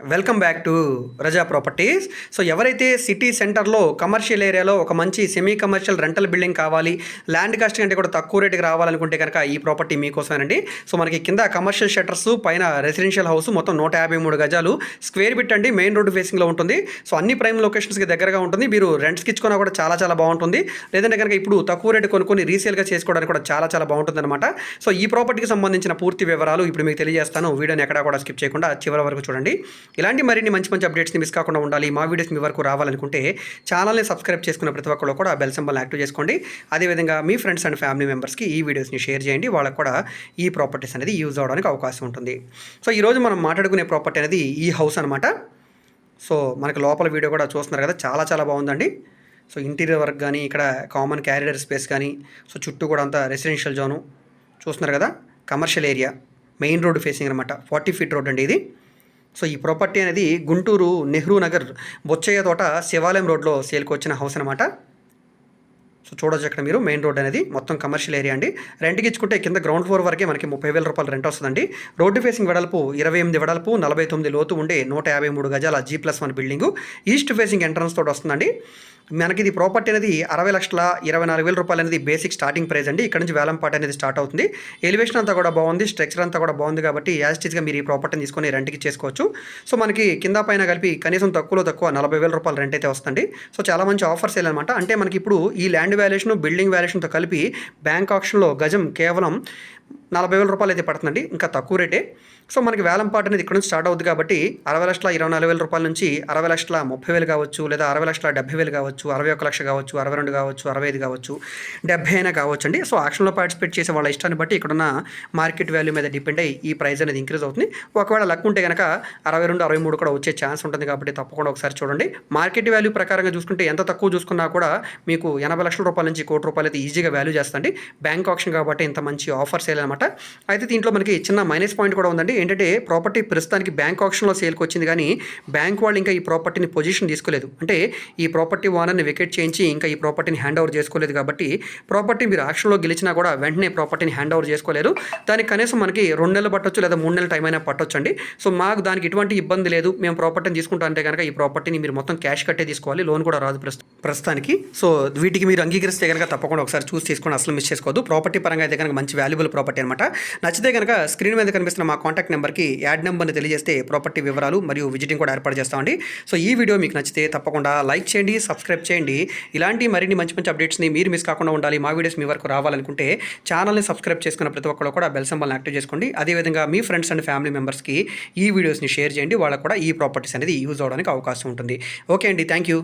Welcome back to Raza properties so ఎవరైతే city సెంటర్లో commercial ఏరియాలో ఒక మంచి సెమీ కమర్షియల్ రెంటల్ బిల్డింగ్ కావాలి ల్యాండ్ కాస్ట్ కంటే కూడా తక్కువ రేటుకి రావాలనుకుంటే కనుక ఈ ప్రాపర్టీ మీకోసమేనండి. సో మనకి కింద కమర్షియల్ షట్టర్స్ పైన రెసిడెన్షియల్ హౌస్ మొత్తం నూట యాభై మూడు గజాలు. స్క్వేర్ బిట్ అండి మెయిన్ రోడ్ ఫేసింగ్లో ఉంటుంది. సో అన్ని ప్రైమ్ లొకేషన్స్కి దగ్గరగా ఉంటుంది. మీరు రెంట్స్కి ఇచ్చుకున్నా కూడా చాలా చాలా బాగుంటుంది. లేదంటే కనుక ఇప్పుడు తక్కువ రేటు కొనుక్కొని రీసేల్గా చేసుకోవడానికి కూడా చాలా చాలా బాగుంటుంది అనమాట సో ఈ ప్రాపర్టీకి సంబంధించిన పూర్తి వివరాలు ఇప్పుడు మీకు తెలియజేస్తాను. వీడియోని ఎక్కడా కూడా స్కిప్ చేయకుండా చివరి వరకు చూడండి. ఇలాంటి మరిన్ని మంచి మంచి అప్డేట్స్ని మిస్ కాకుండా ఉండాలి. మా వీడియోస్ మీ వరకు రావాలనుకుంటే ఛానల్ని సబ్స్క్రైబ్ చేసుకున్న ప్రతి ఒక్కరు కూడా బెల్ సింబల్ యాక్టివ్ చేసుకోండి. అదేవిధంగా మీ ఫ్రెండ్స్ అండ్ ఫ్యామిలీ మెంబర్స్కి ఈ వీడియోస్ని షేర్ చేయండి. వాళ్ళకు కూడా ఈ ప్రాపర్టీస్ అనేది యూజ్ అవడానికి అవకాశం ఉంటుంది. సో ఈరోజు మనం మాట్లాడుకునే ప్రాపర్టీ అనేది ఈ హౌస్ అనమాట సో మనకి లోపల వీడియో కూడా చూస్తున్నారు కదా చాలా చాలా బాగుందండి. సో ఇంటీరియర్ వర్క్ కానీ ఇక్కడ కామన్ క్యారిడర్ స్పేస్ కానీ సో చుట్టూ కూడా అంతా రెసిడెన్షియల్ జోను చూస్తున్నారు కదా commercial area main road facing అనమాట ఫార్టీ ఫీట్ రోడ్ అండి ఇది. సో ఈ ప్రాపర్టీ అనేది గుంటూరు నెహ్రూ నగర్ బొచ్చయ్య తోట శివాలయం రోడ్లో సేల్కి వచ్చిన హౌస్ అనమాట సో చూడొచ్చు అక్కడ మీరు మెయిన్ రోడ్ అనేది మొత్తం కమర్షియల్ ఏరియా అండి. రెంట్కి ఇచ్చుకుంటే కింద గ్రౌండ్ ఫ్లోర్ వరకే మనకి ముప్పై వేల రూపాయలు రెంట్ వస్తుందండి. రోడ్డు ఫేసింగ్ వెడల్పు ఇరవై ఎనిమిది వెడల్పు నలభై తొమ్మిది లోతు ఉండే నూట యాభై మూడు గజాల G plus one building east facing entrance తోటి వస్తుందండి. మనకి ఇది ప్రాపర్టీ అనేది అరవై లక్షల ఇరవై నాలుగు వేల రూపాయలు అనేది బేసిక్ స్టార్టింగ్ ప్రైస్ అండి. ఇక్కడ నుంచి వేలంపాట అనేది స్టార్ట్ అవుతుంది. ఎలివేషన్ అంతా కూడా బాగుంది. స్ట్రక్చర్ అంతా కూడా బాగుంది కాబట్టి యాజిటీస్గా మీరు ఈ ప్రాపర్టీని తీసుకొని రెంట్కి చేసుకోవచ్చు. సో మనకి కింద పైన కలిపి కనీసం తక్కువలో తక్కువ నలభై వేల రూపాయలు రెంట్ అయితే వస్తుంది సో చాలా మంచి ఆఫర్స్ అనమాట అంటే మనకి ఇప్పుడు ఈ ల్యాండ్ వాల్యుయేషన్ బిల్డింగ్ వాల్యుయేషన్తో కలిపి బ్యాంక్ ఆప్షన్లో గజం కేవలం నలభై వేల రూపాయలు అయితే పడుతుందండి. ఇంకా తక్కువ రేటే. సో మనకి వేలంపాట అనేది ఇక్కడ నుంచి స్టార్ట్ అవుతుంది కాబట్టి అరవై లక్షల ఇరవై నాలుగు వేల రూపాయల నుంచి అరవై లక్షల ముప్పై వేలు కావచ్చు లేదా అరవై లక్షల డెబ్బై వేలు కావచ్చు అరవై ఒక లక్ష కావచ్చు అరవై రెండు కావచ్చు అరవై ఐదు కావచ్చు డెబ్బై అయినా కావచ్చు అండి సో ఆక్షన్లో పార్టిసిపేట్ చేసే వాళ్ళ ఇష్టాన్ని బట్టి ఇక్కడున్న మార్కెట్ వాల్యూ మీద డిపెండ్ అయ్యి ఈ ప్రైస్ అనేది ఇంక్రీజ్ అవుతుంది. ఒకవేళ లక్ ఉంటే కనుక అరవై రెండు అరవై మూడు కూడా వచ్చే ఛాన్స్ ఉంటుంది కాబట్టి తప్పకుండా ఒకసారి చూడండి. మార్కెట్ వాల్యూ ప్రకారంగా చూసుకుంటే ఎంత తక్కువ చూసుకున్నా కూడా మీకు ఎనభై లక్షల రూపాయల నుంచి కోటి రూపాయలు అయితే ఈజీగా వాల్యూ చేస్తుంది బ్యాంక్ ఆప్షన్ కాబట్టి ఇంత మంచి ఆఫర్స్ అనమాట. అయితే దీంట్లో మనకి చిన్న మైనస్ పాయింట్ కూడా ఉందండి. ఏంటంటే ప్రాపర్టీ ప్రస్తుతానికి బ్యాంక్ ఆప్షన్లో సేల్కి వచ్చింది కానీ బ్యాంక్ వాళ్ళు ఇంకా ఈ ప్రాపర్టీని పొజిషన్ తీసుకోలేదు. అంటే ఈ ప్రాపర్టీ ఓనర్ని వికెట్ చేయించి ఇంకా ఈ ప్రాపర్టీని హ్యాండ్ ఓవర్ చేసుకోలేదు కాబట్టి ప్రాపర్టీ మీరు ఆక్షన్లో గెలిచినా కూడా వెంటనే ప్రాపర్టీని హ్యాండ్ ఓవర్ చేసుకోలేరు దానికి కనీసం మనకి రెండు నెలలు పట్టొచ్చు లేదా మూడు నెలల టైం అయినా పట్టొచ్చు అండి. సో మాకు దానికి ఎటువంటి ఇబ్బంది లేదు. మేము ప్రాపర్టీని తీసుకుంటా అంటే కనుక ఈ ప్రాపర్టీని మీరు మొత్తం క్యాష్ కట్టే తీసుకోవాలి. లోన్ కూడా రాదు ప్రస్తు ప్రస్తుతానికి. సో వీటికి మీరు అంగీకరిస్తే కనుక తప్పకుండా ఒకసారి చూసి తీసుకొని అసలు మిస్ చేసుకోవద్దు. ప్రాపర్టీ పరంగా అయితే కనుక మంచి వాల్యుబుల్ ప్రాపర్టీ అనమాట నచ్చితే కనుక స్క్రీన్ మీద కనిపిస్తున్న మా కాంటాక్ట్ నెంబర్కి యాడ్ నెంబర్ని తెలియజేస్తే ప్రాపర్టీ వివరాలు మరియు విజిటింగ్ కూడా ఏర్పాటు చేస్తామండి సో ఈ వీడియో మీకు నచ్చితే తప్పకుండా లైక్ చేయండి సబ్స్క్రైబ్ చేయండి. ఇలాంటి మరిన్ని మంచి మంచి అప్డేట్స్ని మీరు మిస్ కాకుండా ఉండాలి మా వీడియోస్ మీ వరకు రావాలనుకుంటే ఛానల్ని సబ్స్క్రైబ్ చేసుకున్న ప్రతి ఒక్కరు కూడా బెల్ సంబల్ని యాక్టివ్ చేసుకోండి. అదేవిధంగా మీ ఫ్రెండ్స్ అండ్ ఫ్యామిలీ మెంబర్స్కి ఈ వీడియోస్ని షేర్ చేయండి. వాళ్ళకు కూడా ఈ ప్రాపర్టీస్ అనేది యూజ్ అవడానికి అవకాశం ఉంటుంది. ఓకే అండి థ్యాంక్ యూ